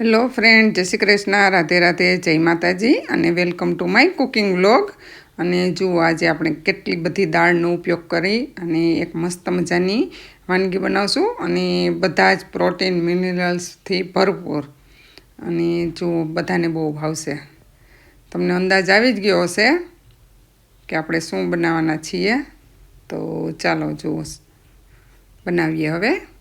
Hello friend જય શ્રી કૃષ્ણ. રાધે રાધે. જય માતાજી અને welcome to my cooking vlog અને જુઓ, આજે આપણે કેટલી બધી દાળનો ઉપયોગ કરી અને એક મસ્ત મજાની વાનગી બનાવશું અને બધા જ પ્રોટીન મિનરલ્સથી ભરપૂર. અને જુઓ, બધાને બહુ ભાવશે. તમને અંદાજ આવી જ ગયો હશે કે આપણે શું બનાવવાના છીએ. તો ચાલો જુઓ, બનાવીએ હવે.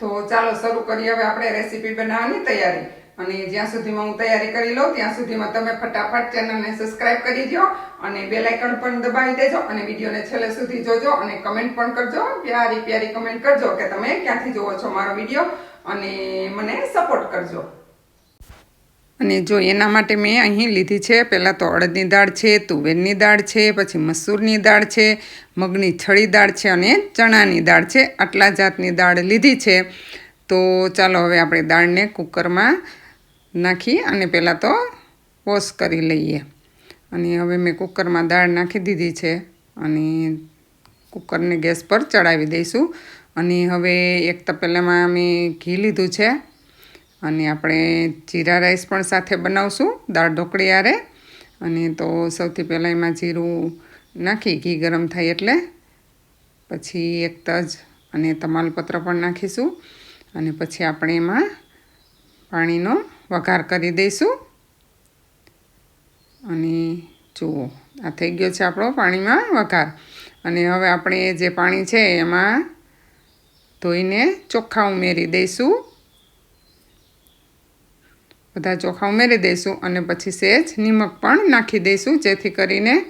તો ચાલો શરૂ કરીએ. હવે આપણે રેસીપી બનાવવાની તૈયારી. અને જ્યાં સુધીમાં હું તૈયારી કરી લઉં, ત્યાં સુધીમાં તમે ફટાફટ ચેનલને સબસ્ક્રાઇબ કરી દો અને બેલ આઇકન પણ દબાવી દેજો અને વિડીયોને છેલ્લે સુધી જોજો અને કમેન્ટ પણ કરજો. પ્યારી પ્યારી કમેન્ટ કરજો કે તમે ક્યાંથી જોવો છો મારો વીડિયો અને મને સપોર્ટ કરજો. અને જો એના માટે મેં અહીં લીધી છે, પહેલાં તો અડદની દાળ છે, તુવેરની દાળ છે, પછી મસૂરની દાળ છે, મગની છળી દાળ છે અને ચણાની દાળ છે. આટલા જાતની દાળ લીધી છે. તો ચાલો હવે આપણે દાળને કુકરમાં નાખી અને પહેલાં તો વોશ કરી લઈએ. અને હવે મેં કુકરમાં દાળ નાખી દીધી છે અને કુકરને ગેસ પર ચડાવી દઈશું. અને હવે એક તપેલામાં મેં ઘી લીધું છે. અને આપણે જીરા રાઈસ પણ સાથે બનાવશું, દાળ ઢોકળી આરે. અને તો સૌથી પહેલાં એમાં જીરું નાખી, ઘી ગરમ થાય એટલે. પછી એક તજ અને તમાલપત્ર પણ નાખીશું. અને પછી આપણે એમાં પાણીનો વઘાર કરી દઈશું. અને જુઓ, આ થઈ ગયો છે આપણો પાણીમાં વઘાર. અને હવે આપણે જે પાણી છે એમાં ધોઈને ચોખ્ખા ઉમેરી દઈશું. બધા ચોખા ઉમેરી દઈશું અને પછી સહેજ નિમક પણ નાખી દઈશું, જેથી કરીને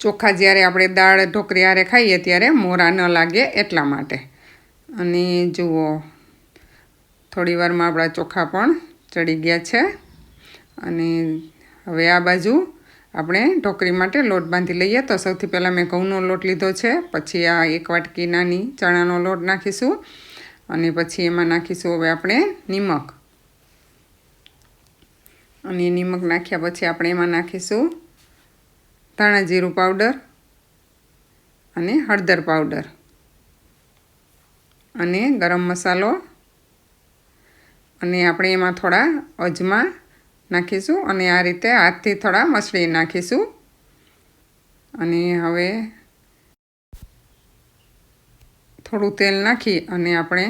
ચોખા જ્યારે આપણે દાળ ઢોકરી આરે ખાઈએ ત્યારે મોરા ન લાગે એટલા માટે. અને જુઓ, થોડી વારમાં આપણા ચોખા પણ ચડી ગયા છે. અને હવે આ બાજુ આપણે ઢોકરી માટે લોટ બાંધી લઈએ. તો સૌથી પહેલાં મેં ઘઉંનો લોટ લીધો છે. પછી આ એક વાટકી નાની ચણાનો લોટ નાખીશું. અને પછી એમાં નાખીશું હવે આપણે નિમક. અને નિમક નાખ્યા પછી આપણે એમાં નાખીશું ધાણા જીરું પાવડર અને હળદર પાવડર અને ગરમ મસાલો અને આપણે એમાં થોડા અજમા નાખીશું અને આ રીતે હાથથી થોડા મસળી નાખીશું અને હવે થોડું તેલ નાખી અને આપણે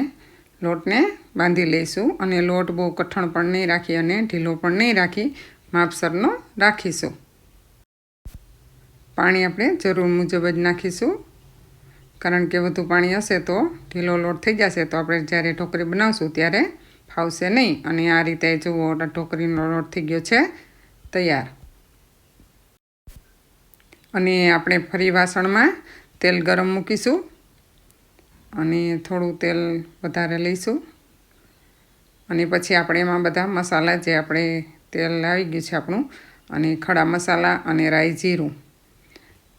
લોટને બાંધી લઈશું અને લોટ બહુ કઠણ પણ નહીં રાખી અને ઢીલો પણ નહીં રાખી માપસરનો રાખીશું. પાણી આપણે જરૂર મુજબ જ નાખીશું. કારણ કે વધુ પાણી હશે તો ઢીલો લોટ થઈ જશે તો આપણે જ્યારે ઢોકરી બનાવશું ત્યારે ફાવશે નહીં. અને આ રીતે જુઓ ઢોકરીનો લોટ થઈ ગયો છે તૈયાર. અને આપણે ફરી વાસણમાં તેલ ગરમ મૂકીશું. અને થોડું તેલ વધારે લઈશું. અને પછી આપણે એમાં બધા મસાલા જે આપણે તેલ આવી ગયું છે આપણું, અને ખડા મસાલા અને રાઈ જીરું.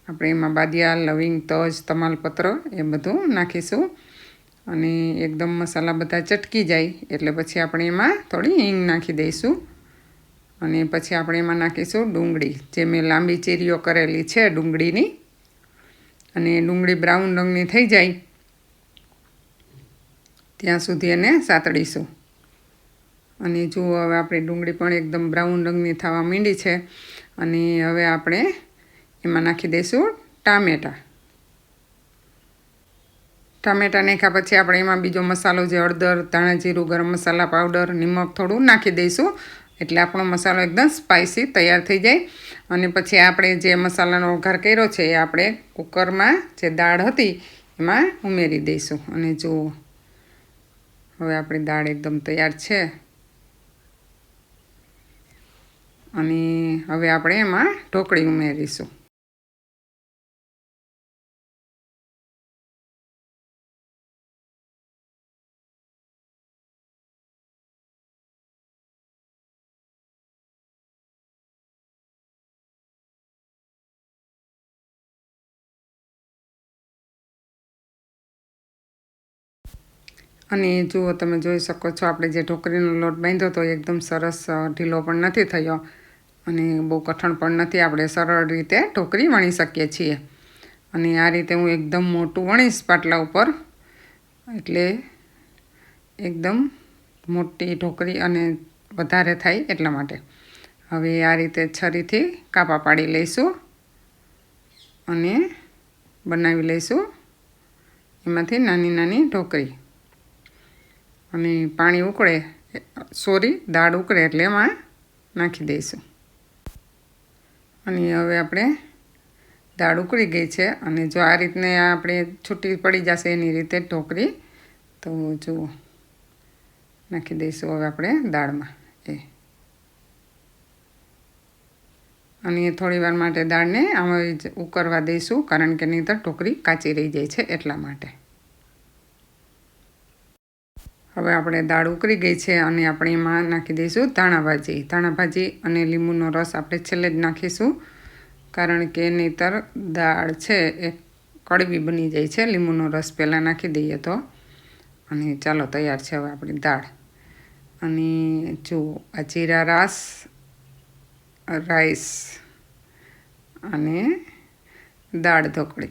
આપણે એમાં બાદિયા, લવિંગ, તજ, તમાલપત્ર એ બધું નાખીશું. અને એકદમ મસાલા બધા ચટકી જાય એટલે પછી આપણે એમાં થોડી હિંગ નાખી દઈશું. અને પછી આપણે એમાં નાખીશું ડુંગળી. જે મેં લાંબી ચીરીઓ કરેલી છે ડુંગળીની, અને ડુંગળી બ્રાઉન રંગની થઈ જાય ત્યાં સુધી એને સાતડીશું. અને જુઓ હવે આપણે ડુંગળી પણ એકદમ બ્રાઉન રંગની થવા માંડી છે, અને હવે આપણે એમાં નાખી દઈશું ટામેટાં. ટામેટાં નાખ્યા પછી આપણે એમાં બીજો મસાલો જે હળદર, ધાણા જીરું, ગરમ મસાલા, પાવડર, નિમક થોડું નાખી દઈશું. એટલે આપણો મસાલો એકદમ સ્પાઇસી તૈયાર થઈ જાય. અને પછી આપણે જે મસાલાનો વઘાર કર્યો છે એ આપણે કુકરમાં જે દાળ હતી એમાં ઉમેરી દઈશું. અને જુઓ હવે આપણી દાળ એકદમ તૈયાર છે. અને હવે આપણે એમાં ઢોકળી ઉમેરીશું. અને જુઓ, તમે જોઈ શકો છો, આપણે જે ઢોકરીનો લોટ બાંધ્યો હતો એકદમ સરસ ઢીલો પણ નથી થયો અને બહુ કઠણ પણ નથી. આપણે સરળ રીતે ઢોકરી વણી શકીએ છીએ. અને આ રીતે હું એકદમ મોટું વણીશ પાટલા ઉપર. એટલે એકદમ મોટી ઢોકળી અને વધારે થાય એટલા માટે. હવે આ રીતે છરીથી કાપા પાડી લઈશું અને બનાવી લઈશું. એમાંથી નાની નાની ઢોકળી. અને પાણી ઉકળે, સોરી, દાળ ઉકળે એટલે એમાં નાખી દઈશું. અને હવે આપણે દાળ ઉકળી ગઈ છે અને જો આ રીતને આપણે છૂટી પડી જશે એની રીતે ઢોકળી તો જુઓ નાખી દઈશું હવે આપણે દાળમાં એ. અને થોડી વાર માટે દાળને આમાં ઉકરવા દઈશું, કારણ કે નહીંતર ઢોકળી કાચી રહી જાય છે એટલા માટે. હવે આપણે દાળ ઉકળી ગઈ છે અને આપણે એમાં નાખી દઈશું ધાણાભાજી ધાણાભાજી અને લીંબુનો રસ આપણે છેલ્લે જ નાખીશું, કારણ કે નહીતર દાળ છે એ કડવી બની જાય છે. લીંબુનો રસ પહેલાં નાખી દઈએ તો. અને ચાલો, તૈયાર છે હવે આપણી દાળ. અને જો આ જીરા રાસ, રાઈસ અને દાળ ઢોકળી.